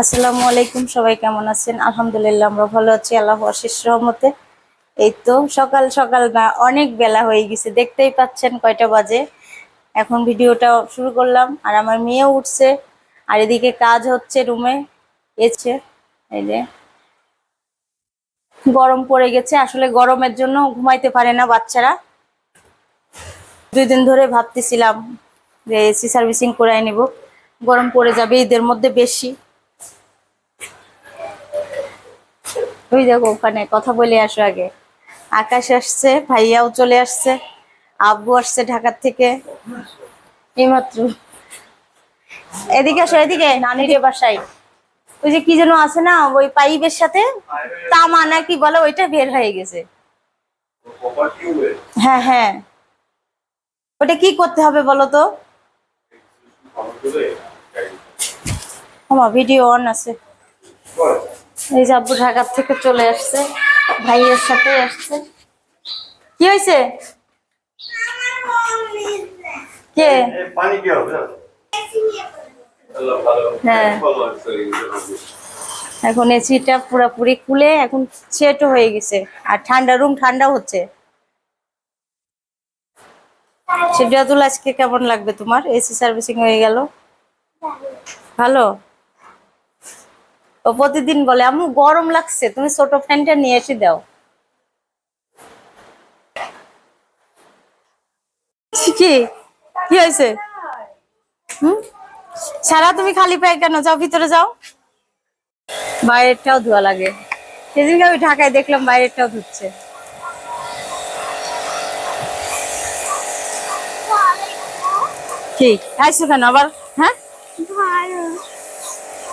আসসালামু আলাইকুম, সবাই কেমন আছেন? আলহামদুলিল্লাহ, আমরা ভালো আছি আল্লাহ অশেষ রহমতে। এই তো সকাল সকাল না অনেক বেলা হয়ে গেছে, দেখতেই পাচ্ছেন কয়টা বাজে। এখন ভিডিওটা শুরু করলাম, আর আমার মেয়েও উঠছে, আর এদিকে কাজ হচ্ছে রুমে, এসছে, এই যে। গরম পড়ে গেছে, আসলে গরমের জন্য ঘুমাইতে পারে না বাচ্চারা। দুই দিন ধরে ভাবতেছিলাম যে এসি সার্ভিসিং করাই নিব, গরম পড়ে যাবে, ঈদের মধ্যে বেশি। ওই দেখো ওখানে, কথা বলে আসো আগে। আকাশ আসছে, ভাইয়াও চলে আসছে, আব্বু আসছে ঢাকার থেকে। এইমাত্র। এদিকে আসো, এদিকে, নানির বাসায়। ওই যে কি যেন আছে না, ওই পাইপের সাথে, তামা না কি বলে, ওইটা বের হয়ে গেছে। হ্যাঁ হ্যাঁ। ওটা কি করতে হবে বলো তো? ভিডিও অন আছে। এই যে আব্বু ঢাকার থেকে চলে আসছে ভাইয়ের সাথে আসছে। কি হয়েছে? কে? হ্যাঁ। এখন এসিটা পুরোপুরি খুলে এখন সেটও হয়ে গেছে। আর ঠান্ডা রুম ঠান্ডা হচ্ছে। সিদ্ধাতুল আজকে কেমন লাগবে তোমার? এসি সার্ভিসিং হয়ে গেল। ভালো? ও প্রতিদিন বলে আমু গরম লাগছে তুমি ছোট ফ্যানটা নিয়ে এসে দাও। কি কি হয়েছে? হুম? সারা তুমি খালি পায়ে কেন? যাও ভিতরে যাও। বাইরেরটাও ধোয়া লাগে। সেদিনকে আমি ঢাকায় দেখলাম বাইরেরটাও ধুচ্ছে। কি? আইসো কেন আবার? হ্যাঁ?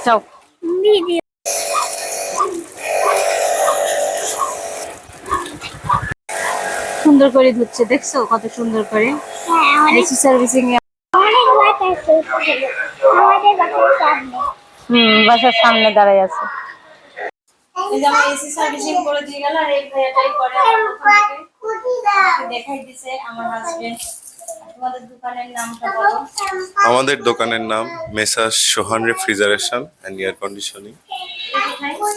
যাও। সুন্দর করে ধুচ্ছে দেখছ কত সুন্দর করে? হ্যাঁ, এসি সার্ভিসিং হুম বাসার সামনে দাঁড়াই আছে। এই যে আমার এসি সার্ভিসিং করে দিয়ে গেল আর এই ভাইয়াটাই করে। দেখাই দিছে আমার হাজবেন্ড তোমাদের দোকানের নামটা বলো। আমাদের দোকানের নাম Messrs Sohan refrigeration and air conditioning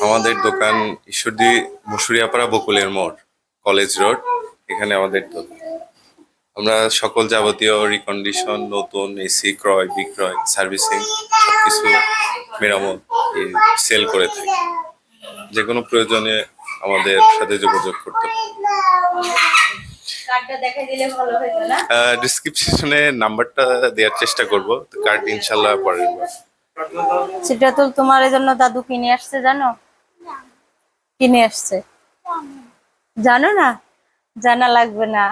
আমাদের দোকান ঈশ্বরদী মুসুরিয়াপাড়া বকুলের মোড় কলেজ রোড। এখানে আমাদের দোকান আমরা সকল যাবতীয় রিকন্ডিশন নতুন এসি ক্রয় বিক্রয় সার্ভিসিং সবকিছু মেরামত সেল করে থাকি। যে কোনো প্রয়োজনে আমাদের সাথে যোগাযোগ করতে ডিসক্রিপশনে নাম্বারটা দেওয়ার চেষ্টা করব। কার্ড ইনশাল্লাহ পরের সেটা তো তোমার জন্য দাদু কিনে আসছে জানো? কিনে আসছে। জানো না? জানা লাগবে না।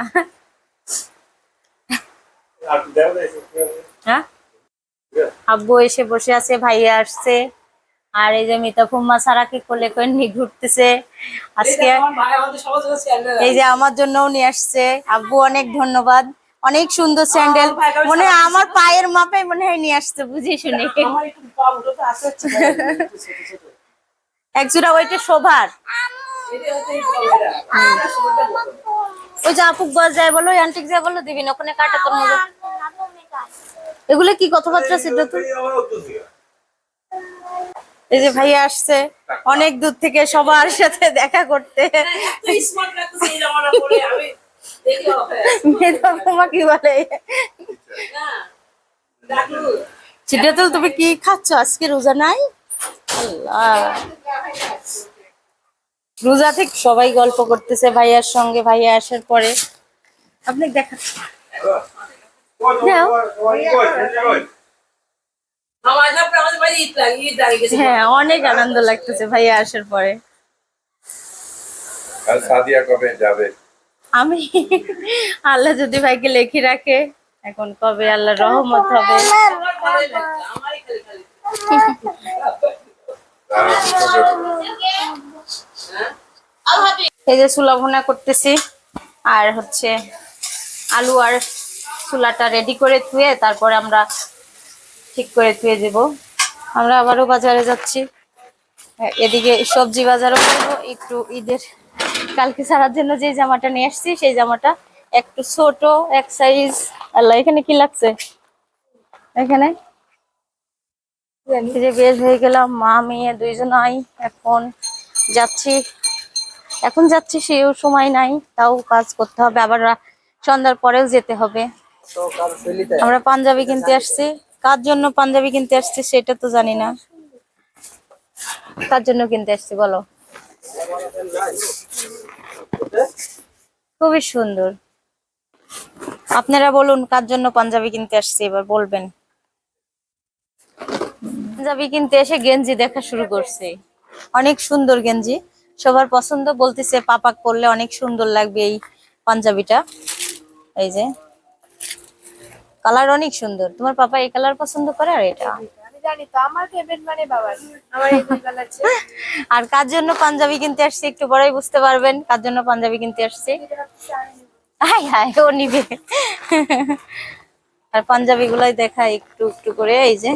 হ্যাঁ? আব্বু এসে বসে আছে ভাইয়া আসছে। আর এই যে মিতা ফুম্মা সারাকে কোলে করে নিয়ে ঘুরতেছে। আজকে এই যে আমার জন্যও নিয়ে আসছে। আব্বু অনেক ধন্যবাদ। অনেক সুন্দর স্যান্ডেল। মনে হয় আমার পায়ের মাপে মনে হয় নিয়ে আসছে বুঝি শুনে। একজোড়া ওইটা শোভার। ওই যে আপুক বস যায় বলো আন্টিক যায় বলো, দিবি না, ওখানে কাটা তোর মতো এগুলো কি কথাবার্তা, সিদ্ধার্থ? এই যে ভাইয়া আসছে, অনেক দূর থেকে সবার সাথে দেখা করতে। মেধা তোমা কি বলে? সিদ্ধার্থ, তুমি কি খাচ্ছ? আজকে রোজা নাই? আল্লাহ। রোজা থেকে সবাই গল্প করতেছে ভাইয়ার সঙ্গে ভাইয়া আসার পরে। আপনি দেখা হ্যাঁ অনেক আনন্দ লাগতেছে ভাইয়া আসার পরে। সাদিয়া কবে যাবে? আমি আল্লাহ যদি ভাইকে লেখি রাখে এখন কবে আল্লাহ রহমত হবে? এই যে চুলা ভুনা করতেছি, আর হচ্ছে আলু আর চুলাটা রেডি করে ধুয়ে তারপরে আমরা ঠিক করে ধুয়ে দেব। আমরা আবারও বাজারে যাচ্ছি। এদিকে সবজি বাজারও করব। একটু ঈদের, কালকে ছাড়ার জন্য যে জামাটা নিয়ে আসছি, সেই জামাটা একটু ছোট, এক সাইজ আল্লাহ, এখানে কি লাগছে? এখানে? যে বের হয়ে গেলাম, মা, মেয়ে দুইজনাই এখন যাচ্ছি। এখন যাচ্ছি সেও সময় নাই তাও কাজ করতে হবে। আবার সন্ধ্যার পরেও যেতে হবে। আমরা পাঞ্জাবি কিনতে আসছি। কার জন্য পাঞ্জাবি কিনতে আসছি সেটা তো জানি না। কার জন্য কিনতে আসছি বলো? খুবই সুন্দর। আপনারা বলুন কার জন্য পাঞ্জাবি কিনতে আসছি এবার বলবেন। পাঞ্জাবি কিনতে এসে গেঞ্জি দেখা শুরু করছে। অনেক সুন্দর গেঞ্জি। সবার পছন্দ বলতেছে পাপাক পরলে অনেক সুন্দর লাগবে এই পাঞ্জাবিটা। এই যে। কালার অনেক সুন্দর। তোমার পাপা এই কালার পছন্দ করে আর এটা? মানে আর কার জন্য পাঞ্জাবি কিনতে আসছি একটু পরেই বুঝতে পারবেন কার জন্য পাঞ্জাবি কিনতে আসছি। হাই হাই ও নিবে। আর পাঞ্জাবি গুলাই দেখা একটু একটু করে এই যে।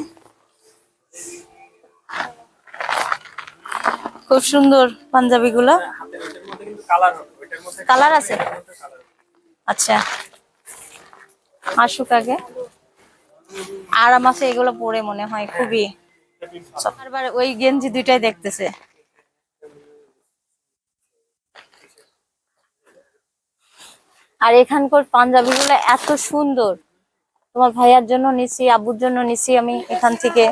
খুব সুন্দর পাঞ্জাবি গুলা কালার আছে? আচ্ছা। আসুক আগে। আরাম আছে এগুলো পরে মনে হয় খুবই। বারবার ওই গেঞ্জি দুইটাই দেখতেছে। আর এখানকার পাঞ্জাবি গুলো এত সুন্দর। তোমার ভাইয়ার জন্য নিছি আব্বুর জন্য নিছি আমি এখান থেকে।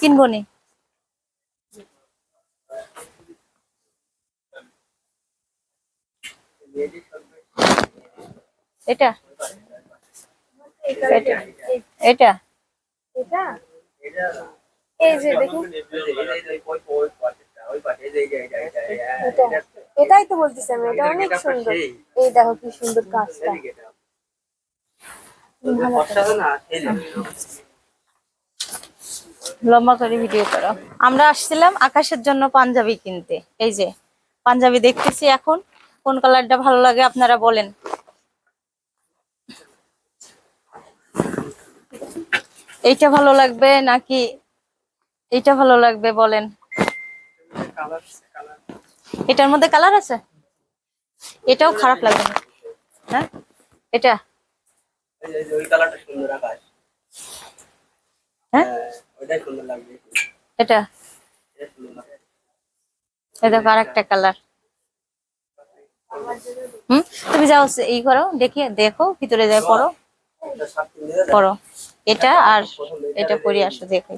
কিনবো নি? এটা? এটা। এটা? এটা? এই যে দেখুন এটাই তো বলতেছি আমি এটা অনেক সুন্দর। এই দেখো কি সুন্দর কাজটা। লম্বা করে ভিডিও করো। আমরা আসছিলাম আকাশের জন্য পাঞ্জাবি কিনতে। এই যে পাঞ্জাবি দেখতেছি এখন। কোন কালারটা ভালো লাগে আপনারা বলেন। এইটা ভালো লাগবে নাকি এইটা ভালো লাগবে বলেন। এটার মধ্যে কালার আছে? এটাও খারাপ লাগবে না। হ্যাঁ? এটা? ওই কালারটা সুন্দর আকাশ হ্যাঁ ওইটাই সুন্দর লাগবে এটা এটা সুন্দর লাগবে এই দেখো আরেকটা কালার হুম? তুমি যাও এই করো দেখি দেখো, ভিতরে যাই পড়ো। পড়ো। এটা আর এটা পরে আসো, দেখো।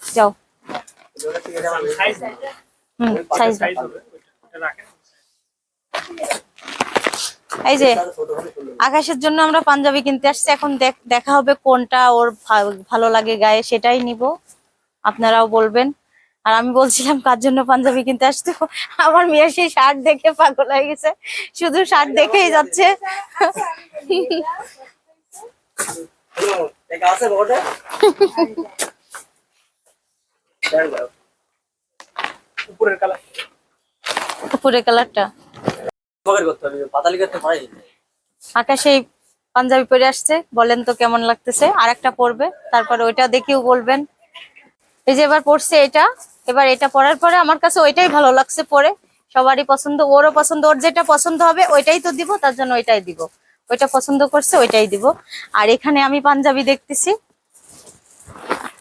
যাও। হুম এই যে, আকাশের জন্য আমরা পাঞ্জাবি কিনতে আসছি। এখন দেখ- হবে কোনটা ওর ভালো লাগে গায়ে, সেটাই নিব। আপনারাও বলবেন। আর আমি বলছিলাম, কার জন্য পাঞ্জাবি কিনতে আসতো আমার মেয়ে সেই শার্ট দেখে পাগল হয়ে গেছে। শুধু শার্ট দেখেই যাচ্ছে। পাঞ্জাবি পরে আসছে। বলেন তো কেমন লাগতেছে? আর একটা পরবে, তারপরে ওইটা দেখেও বলবেন। এই যে এবার পড়ছে এটা। এবার এটা পরার পরে আমার কাছে ওইটাই ভালো লাগছে পরে। সবারই পছন্দ, ওরও পছন্দ, ওর যেটা পছন্দ হবে ওইটাই তো দিব, তার জন্য ওইটাই দিব। ওইটা পছন্দ করছে, ওইটাই দিব। আর এখানে আমি পাঞ্জাবি দেখতেছি।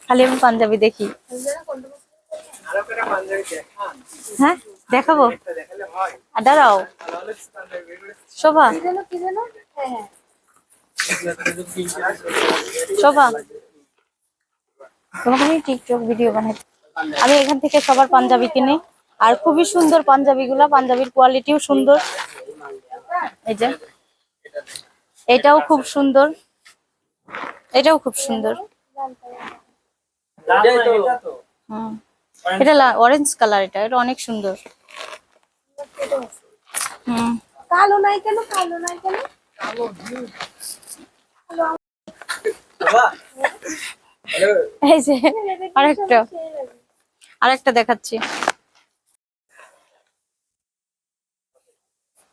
খালি আমি পাঞ্জাবি দেখি। হ্যাঁ দেখাবো? দাঁড়াও। শোভা। শোভা। তোমাকে আমি টিকটক ভিডিও বানাই আমি এখান থেকে সবার পাঞ্জাবি কিনি। আর খুবই সুন্দর পাঞ্জাবি গুলা পাঞ্জাবির কোয়ালিটিও সুন্দর। এই যে এটাও খুব সুন্দর। এটাও খুব সুন্দর। হুম। এটা অরেঞ্জ কালার এটা এটা অনেক সুন্দর। হুম। কালো নাই কেন? কালো নাই কেন? এই যে আরেকটা। আরেকটা দেখাচ্ছি।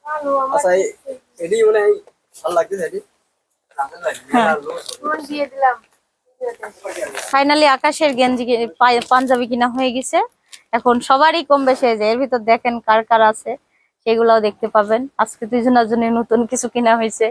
কালো আমার আচ্ছা হ্যাঁ। ফাইনালি আকাশের গেঞ্জি পাঞ্জাবি কিনা হয়ে গেছে। এখন সবারই কম বেশি হয়ে যায়। এর ভিতর দেখেন কার কার আছে সেগুলাও দেখতে পাবেন। আজকে দুইজনের জন্য নতুন কিছু কিনা হয়েছে।